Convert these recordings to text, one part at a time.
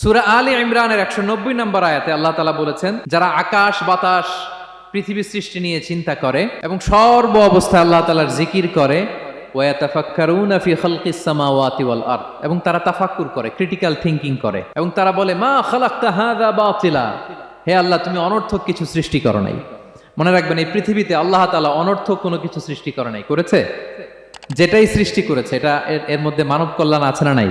সুরা আলী ইমরানের একশো নব্বই নম্বর আয়াতে আল্লাহ তালা বলেছেন, যারা আকাশ, বাতাস পৃথিবী সৃষ্টি নিয়ে চিন্তা করে এবং সর্ব অবস্থায় আল্লাহ তালার জিকির করে এবং তারা তাফাক্কুর করে ক্রিটিক্যাল থিংকিং করে, এবং তারা বলে, মা বাতিলা হে আল্লাহ, তুমি অনর্থক কিছু সৃষ্টি করো নাই। মনে রাখবেন, এই পৃথিবীতে আল্লাহ তাআলা অনর্থক কোনো কিছু সৃষ্টি করে নাই। করেছে? যেটাই সৃষ্টি করেছে, এটা এর মধ্যে মানব কল্যাণ আছে না নাই?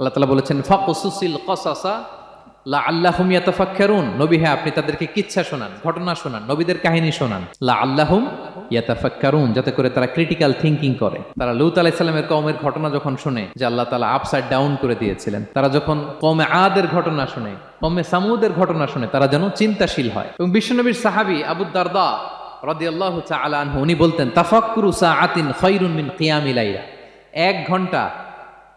আল্লাহ তালা বলেছেন, ফাকুসুসিল কসাসা লা আল্লাহুম ইয়াতাফাক্কারুন। নবী হ্যাঁ আপনি তাদেরকে কিচ্ছা শোনান, ঘটনা শোনান, নবীদের কাহিনী শোনান। লা আল্লাহুম ইয়াতাফাক্কারুন, যাতে করে তারা ক্রিটিক্যাল থিঙ্কিং করে। তারা লুত আলাইহিস সালামের কওমের ঘটনা যখন শুনে, যে আল্লাহ তাআলা আপসাইড ডাউন করে দিয়েছিলেন, তারা যখন কওমে আদের ঘটনা শুনে, কওমে সামুদের ঘটনা শুনে, তারা যেন চিন্তাশীল হয়। এবং বিশ্বনবীর সাহাবী আবু দারদা রাদিয়াল্লাহু তাআলা আনহু, উনি বলতেন, তাফাক্কুরু সাআতিন খায়রুন মিন কিয়ামিল লাইলা এক ঘণ্টা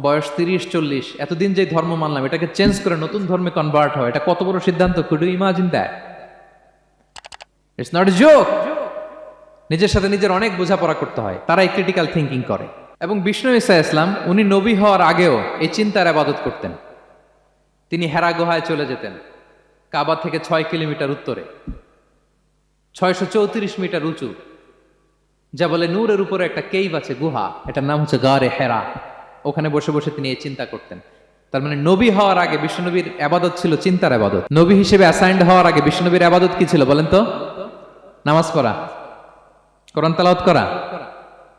বয়স তিরিশ, চল্লিশ, এতদিন যে ধর্ম মানলাম, এটাকে চেঞ্জ করে নতুন ধর্মে কনভার্ট হয় এটা কত বড় সিদ্ধান্ত? Could imagine that it's not joke নিজের সাথে নিজের অনেক বোঝাপড়া করতে হয়, তারাই ক্রিটিক্যাল থিঙ্কিং করে। এবং বিষ্ণু ইসা ইসলাম, উনি নবী হওয়ার আগেও এই চিন্তার আবাদত করতেন। তিনি হেরা গুহায় চলে যেতেন, কাবা থেকে ছয় কিলোমিটার উত্তরে। ছয়শো চৌত্রিশ মিটার উঁচু। যা বলে নূরের উপরে একটা কেইভ আছে, গুহা, এটার নাম হচ্ছে গারে হেরা। ওখানে বসে বসে তিনি এই চিন্তা করতেন। তার মানে নবী হওয়ার আগে বিষ্ণুনবীর আবাদত ছিল চিন্তার আবাদত। নবী হিসেবে অ্যাসাইন্ড হওয়ার আগে বিষ্ণুনবীর আবাদত কি ছিল বলেন তো? নামাজ পড়া। কোরআন তালাওয়াত করা।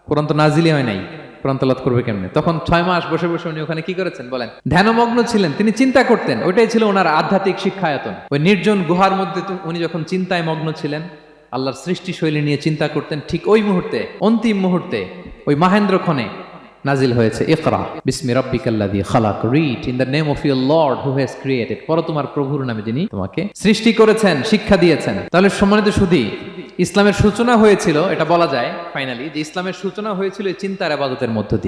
কোরআন তো নাজিলি হয় নাই। কোরআন করবে কেমনে? তখন ছয় মাস বসে বসে উনি ওখানে কি করেছেন বলেন? ধ্যানমগ্ন ছিলেন। তিনি চিন্তা করতেন। ওইটাই ছিল ওনার আধ্যাত্মিক শিক্ষায়তন। ওই নির্জন গুহার মধ্যে উনি যখন চিন্তায় মগ্ন ছিলেন, আল্লাহর সৃষ্টি শৈলী নিয়ে চিন্তা করতেন, ঠিক ওই মুহূর্তে, অন্তিম মুহূর্তে, ওই মাহেন্দ্র ক্ষণে নাজিল হয়েছে। ইকরা, বিসমি রব্বিকাল্লাদি খালাক। Read in the name of your lord who has created পর তোমার প্রভুর নামে যিনি তোমাকে সৃষ্টি করেছেন, শিক্ষা দিয়েছেন। তাহলে সম্মানিত সুধী, ইসলামের সূচনা হয়েছিল, এটা বলা যায় ফাইনালি যে ইসলামের সূচনা হয়েছিল চিন্তার আবাদতের মধ্য দিয়ে।